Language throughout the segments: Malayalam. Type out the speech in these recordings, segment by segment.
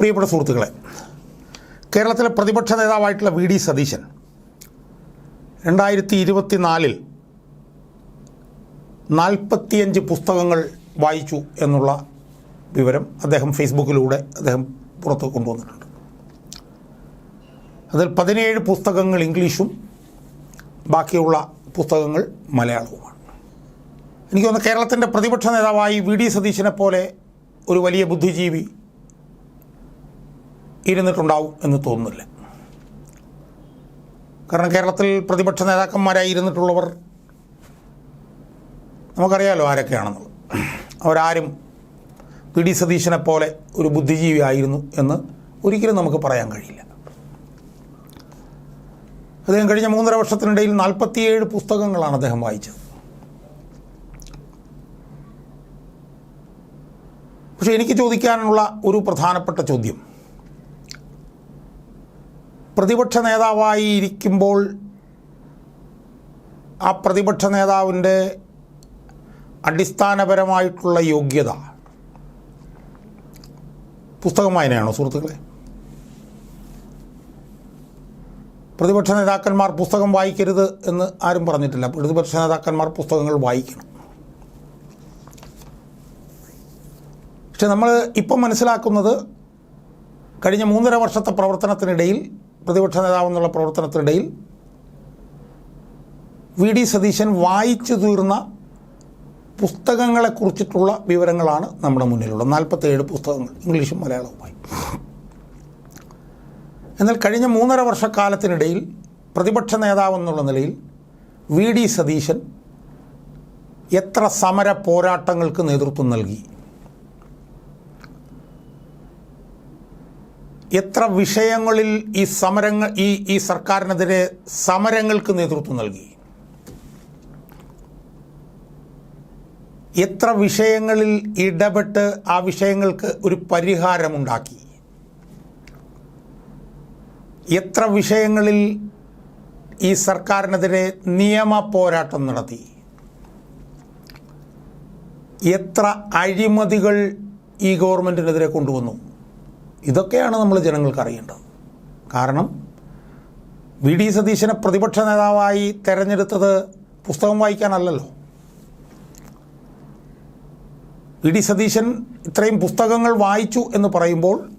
പ്രിയപ്പെട്ട സുഹൃത്തുക്കളെ കേരളത്തിലെ പ്രതിപക്ഷ നേതാവായിട്ടുള്ള വി ഡി സതീശൻ രണ്ടായിരത്തി ഇരുപത്തി നാലിൽ നാൽപ്പത്തിയഞ്ച് പുസ്തകങ്ങൾ വായിച്ചു എന്നുള്ള വിവരം അദ്ദേഹം ഫേസ്ബുക്കിലൂടെ അദ്ദേഹം പുറത്ത് കൊണ്ടുവന്നിട്ടുണ്ട്. അതിൽ പതിനേഴ് പുസ്തകങ്ങൾ ഇംഗ്ലീഷും ബാക്കിയുള്ള പുസ്തകങ്ങൾ മലയാളവുമാണ്. എനിക്ക് തോന്നുന്നു കേരളത്തിന്റെ പ്രതിപക്ഷ നേതാവായി വി ഡി സതീശനെ പോലെ ഒരു വലിയ ബുദ്ധിജീവി ഇരുന്നിട്ടുണ്ടാവും എന്ന് തോന്നുന്നില്ല. കാരണം കേരളത്തിൽ പ്രതിപക്ഷ നേതാക്കന്മാരായി ഇരുന്നിട്ടുള്ളവർ നമുക്കറിയാമല്ലോ ആരൊക്കെയാണെന്നുള്ളത്. അവരാരും പി ഡി സതീശനെ പോലെ ഒരു ബുദ്ധിജീവി ആയിരുന്നു എന്ന് ഒരിക്കലും നമുക്ക് പറയാൻ കഴിയില്ല. അദ്ദേഹം കഴിഞ്ഞ മൂന്നര വർഷത്തിനിടയിൽ നാൽപ്പത്തിയേഴ് പുസ്തകങ്ങളാണ് അദ്ദേഹം വായിച്ചത്. പക്ഷേ എനിക്ക് ചോദിക്കാനുള്ള ഒരു പ്രധാനപ്പെട്ട ചോദ്യം പ്രതിപക്ഷ നേതാവായി ഇരിക്കുമ്പോൾ ആ പ്രതിപക്ഷ നേതാവിന്റെ അടിസ്ഥാനപരമായിട്ടുള്ള യോഗ്യത. പുസ്തകം വായനയാണോ സുഹൃത്തുക്കളെ? പ്രതിപക്ഷ നേതാക്കന്മാർ പുസ്തകം വായിക്കരുത് എന്ന് ആരും പറഞ്ഞിട്ടില്ല. പ്രതിപക്ഷ നേതാക്കന്മാർ പുസ്തകങ്ങൾ വായിക്കണം. പക്ഷെ നമ്മൾ ഇപ്പം മനസ്സിലാക്കുന്നത് കഴിഞ്ഞ മൂന്നര വർഷത്തെ പ്രവർത്തനത്തിനിടയിൽ പ്രതിപക്ഷ നേതാവ് എന്നുള്ള പ്രവർത്തനത്തിനിടയിൽ വി ഡി സതീശൻ വായിച്ചു തീർന്ന പുസ്തകങ്ങളെക്കുറിച്ചിട്ടുള്ള വിവരങ്ങളാണ് നമ്മുടെ മുന്നിലുള്ളത്. നാൽപ്പത്തേഴ് പുസ്തകങ്ങൾ ഇംഗ്ലീഷും മലയാളവുമായി. എന്നാൽ കഴിഞ്ഞ മൂന്നര വർഷക്കാലത്തിനിടയിൽ പ്രതിപക്ഷ നേതാവ് എന്നുള്ള നിലയിൽ വി ഡി സതീശൻ എത്ര സമര പോരാട്ടങ്ങൾക്ക് നേതൃത്വം നൽകി? എത്ര വിഷയങ്ങളിൽ ഈ സമരങ്ങൾ ഈ ഈ സർക്കാരിനെതിരെ സമരങ്ങൾക്ക് നേതൃത്വം നൽകി? എത്ര വിഷയങ്ങളിൽ ഇടപെട്ട് ആ വിഷയങ്ങൾക്ക് ഒരു പരിഹാരമുണ്ടാക്കി? എത്ര വിഷയങ്ങളിൽ ഈ സർക്കാരിനെതിരെ നിയമ പോരാട്ടം നടത്തി? എത്ര അഴിമതികൾ ഈ ഗവൺമെന്റിനെതിരെ കൊണ്ടുവന്നു? ഇതൊക്കെയാണ് നമ്മൾ ജനങ്ങൾക്ക് അറിയേണ്ടത്. കാരണം വി. ഡി. സതീശനെ പ്രതിപക്ഷ നേതാവായി തെരഞ്ഞെടുത്തത് പുസ്തകം വായിക്കാനല്ലല്ലോ. വി. ഡി. സതീശൻ ഇത്രയും പുസ്തകങ്ങൾ വായിച്ചു എന്ന് പറയുമ്പോൾ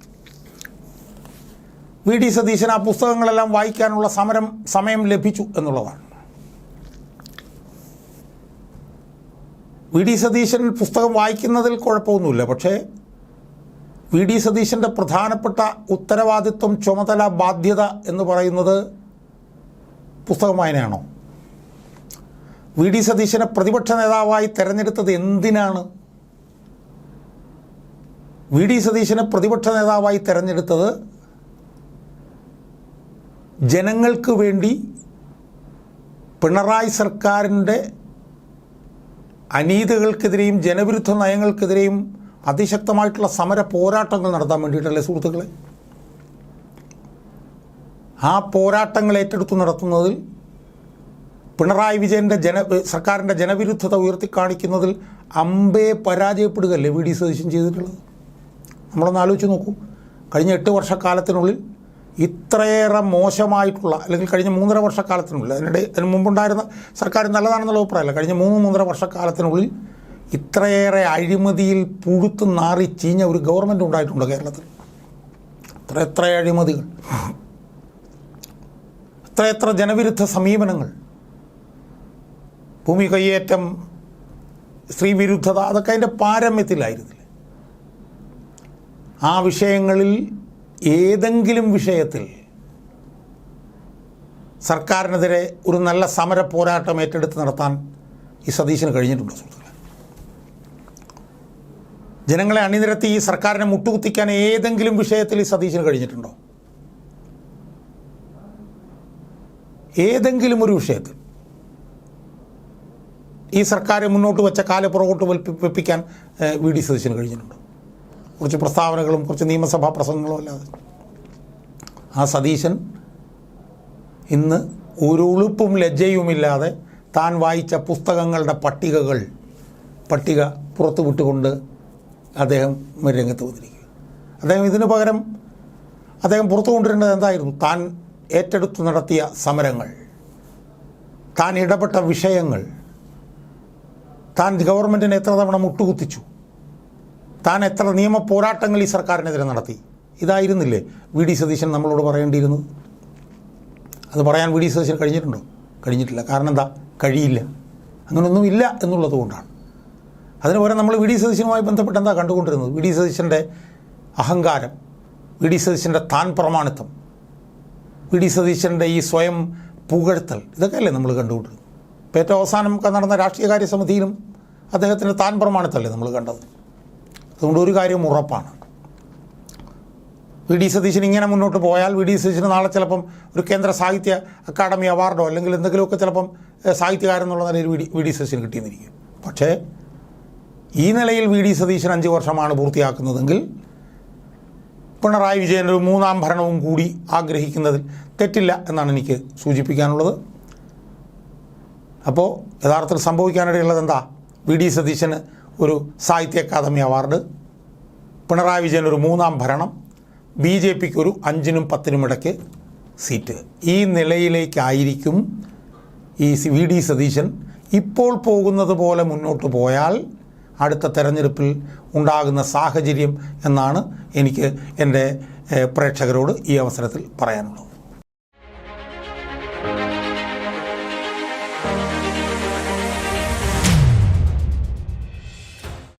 വി. ഡി. സതീശൻ ആ പുസ്തകങ്ങളെല്ലാം വായിക്കാനുള്ള സമരം സമയം ലഭിച്ചു എന്നുള്ളതാണ്. വി. ഡി. സതീശൻ പുസ്തകം വായിക്കുന്നതിൽ കുഴപ്പമൊന്നുമില്ല. പക്ഷേ വി ഡി സതീശന്റെ പ്രധാനപ്പെട്ട ഉത്തരവാദിത്വം ചുമതല ബാധ്യത എന്ന് പറയുന്നത് പുസ്തകം വായനയാണോ? വി ഡി സതീശനെ പ്രതിപക്ഷ നേതാവായി തെരഞ്ഞെടുത്തത് എന്തിനാണ്? വി ഡി സതീശനെ പ്രതിപക്ഷ നേതാവായി തെരഞ്ഞെടുത്തത് ജനങ്ങൾക്ക് വേണ്ടി പിണറായി സർക്കാരിന്റെ അനീതികൾക്കെതിരെയും ജനവിരുദ്ധ നയങ്ങൾക്കെതിരെയും അതിശക്തമായിട്ടുള്ള സമര പോരാട്ടങ്ങൾ നടത്താൻ വേണ്ടിയിട്ടല്ലേ സുഹൃത്തുക്കളെ? ആ പോരാട്ടങ്ങൾ ഏറ്റെടുത്തു നടത്തുന്നതിൽ പിണറായി വിജയന്റെ ജന സർക്കാരിന്റെ ജനവിരുദ്ധത ഉയർത്തിക്കാണിക്കുന്നതിൽ അമ്പേ പരാജയപ്പെടുകയല്ലേ വി ഡി സതീശൻ ചെയ്തിട്ടുള്ളത്? നമ്മളൊന്ന് ആലോചിച്ച് നോക്കൂ. കഴിഞ്ഞ എട്ട് വർഷക്കാലത്തിനുള്ളിൽ ഇത്രയേറെ മോശമായിട്ടുള്ള അല്ലെങ്കിൽ കഴിഞ്ഞ മൂന്നര വർഷക്കാലത്തിനുള്ളിൽ അതിനിടെ അതിന് മുമ്പുണ്ടായിരുന്ന സർക്കാർ നല്ലതാണെന്നുള്ള അഭിപ്രായമല്ല. കഴിഞ്ഞ മൂന്ന് മൂന്നര വർഷക്കാലത്തിനുള്ളിൽ ഇത്രയേറെ അഴിമതിയിൽ പുഴുത്ത് നാറി ചീഞ്ഞ ഒരു ഗവൺമെന്റ് ഉണ്ടായിട്ടുണ്ട് കേരളത്തിൽ. എത്ര എത്ര അഴിമതികൾ. എത്ര എത്ര ജനവിരുദ്ധ സമീപനങ്ങൾ. ഭൂമി കയ്യേറ്റം സ്ത്രീ വിരുദ്ധത അതൊക്കെ അതിന്റെ പാരമ്യത്തിലായിരുന്നില്ല. ആ വിഷയങ്ങളിൽ ഏതെങ്കിലും വിഷയത്തിൽ സർക്കാരിനെതിരെ ഒരു നല്ല സമര പോരാട്ടം ഏറ്റെടുത്ത് നടത്താൻ ഈ സതീശന് കഴിഞ്ഞിട്ടുണ്ടോ സുഹൃത്തുക്കളെ. ജനങ്ങളെ അണിനിരത്തി ഈ സർക്കാരിനെ മുട്ടുകുത്തിക്കാൻ ഏതെങ്കിലും വിഷയത്തിൽ ഈ സതീശന് കഴിഞ്ഞിട്ടുണ്ടോ? ഏതെങ്കിലും ഒരു വിഷയത്തിൽ. ഈ സർക്കാർ മുന്നോട്ട് വെച്ച കാല പുറകോട്ട് വെപ്പിക്കാൻ വി ഡി സതീശന് കഴിഞ്ഞിട്ടുണ്ട്? കുറച്ച് പ്രസ്താവനകളും കുറച്ച് നിയമസഭാ പ്രസംഗങ്ങളും അല്ലാതെ. ആ സതീശൻ ഇന്ന് ഒരു ഉളുപ്പും ലജ്ജയുമില്ലാതെ താൻ വായിച്ച പുസ്തകങ്ങളുടെ പട്ടികകൾ പട്ടിക പുറത്തു വിട്ടുകൊണ്ട് അദ്ദേഹം രംഗത്ത് വന്നിരിക്കുക അദ്ദേഹം ഇതിനു പകരം അദ്ദേഹം പുറത്തു കൊണ്ടുവരേണ്ടത് എന്തായിരുന്നു? താൻ ഏറ്റെടുത്ത് നടത്തിയ സമരങ്ങൾ താൻ ഇടപെട്ട വിഷയങ്ങൾ താൻ ഗവൺമെന്റിനെ എത്ര തവണ മുട്ടുകുത്തിച്ചു താൻ എത്ര നിയമ പോരാട്ടങ്ങൾ ഈ സർക്കാരിനെതിരെ നടത്തി? ഇതായിരുന്നില്ലേ വി ഡി സതീശൻ നമ്മളോട് പറയേണ്ടിയിരുന്നത്? അത് പറയാൻ വി ഡി സതീശൻ കഴിഞ്ഞിട്ടുണ്ടോ? കഴിഞ്ഞിട്ടില്ല. കാരണം എന്താ? കഴിയില്ല. അങ്ങനെയൊന്നും ഇല്ല എന്നുള്ളത് കൊണ്ടാണ്. അതിന് പകരം നമ്മൾ വി ഡി സതീശനുമായി ബന്ധപ്പെട്ട് എന്താ കണ്ടുകൊണ്ടിരുന്നത്? വി ഡി സതീശന്റെ അഹങ്കാരം വി ഡി സതീശന്റെ താൻ പ്രമാണിത്വം വി ഡി സതീശന്റെ ഈ സ്വയം പുകഴ്ത്തൽ ഇതൊക്കെ അല്ലേ നമ്മൾ കണ്ടുകൊണ്ടിരുന്നത്? ഇപ്പോൾ ഏറ്റവും അവസാനം നടന്ന രാഷ്ട്രീയകാര്യ സമിതിയിലും അദ്ദേഹത്തിന്റെ താൻ പ്രമാണിത്തല്ലേ നമ്മൾ കണ്ടത്? അതുകൊണ്ട് ഒരു കാര്യം ഉറപ്പാണ്. വി ഡി സതീശൻ ഇങ്ങനെ മുന്നോട്ട് പോയാൽ വി ഡി സതീശന് നാളെ ചിലപ്പം ഒരു കേന്ദ്ര സാഹിത്യ അക്കാദമി അവാർഡോ അല്ലെങ്കിൽ എന്തെങ്കിലുമൊക്കെ ചിലപ്പം സാഹിത്യകാരൻ എന്നുള്ള നിലയിൽ വി ഡി വി ഡി സതീശന് കിട്ടിയെന്നിരിക്കും. പക്ഷേ ഈ നിലയിൽ വി ഡി സതീശൻ അഞ്ച് വർഷമാണ് പൂർത്തിയാക്കുന്നതെങ്കിൽ പിണറായി വിജയൻ ഒരു മൂന്നാം ഭരണവും കൂടി ആഗ്രഹിക്കുന്നതിൽ തെറ്റില്ല എന്നാണ് എനിക്ക് സൂചിപ്പിക്കാനുള്ളത്. അപ്പോൾ യഥാർത്ഥത്തിൽ സംഭവിക്കാനിടയുള്ളത് എന്താ? വി ഡി സതീശന് ഒരു സാഹിത്യ അക്കാദമി അവാർഡ് പിണറായി വിജയൻ ഒരു മൂന്നാം ഭരണം ബി ജെ പിക്ക് ഒരു അഞ്ചിനും പത്തിനും ഇടയ്ക്ക് സീറ്റ്. ഈ നിലയിലേക്കായിരിക്കും ഈ വി ഡി സതീശൻ ഇപ്പോൾ പോകുന്നത് പോലെ മുന്നോട്ട് പോയാൽ അടുത്ത തെരഞ്ഞെടുപ്പിൽ ഉണ്ടാകുന്ന സാഹചര്യം എന്നാണ് എനിക്ക് എന്റെ പ്രേക്ഷകരോട് ഈ അവസരത്തിൽ പറയാനുള്ളത്.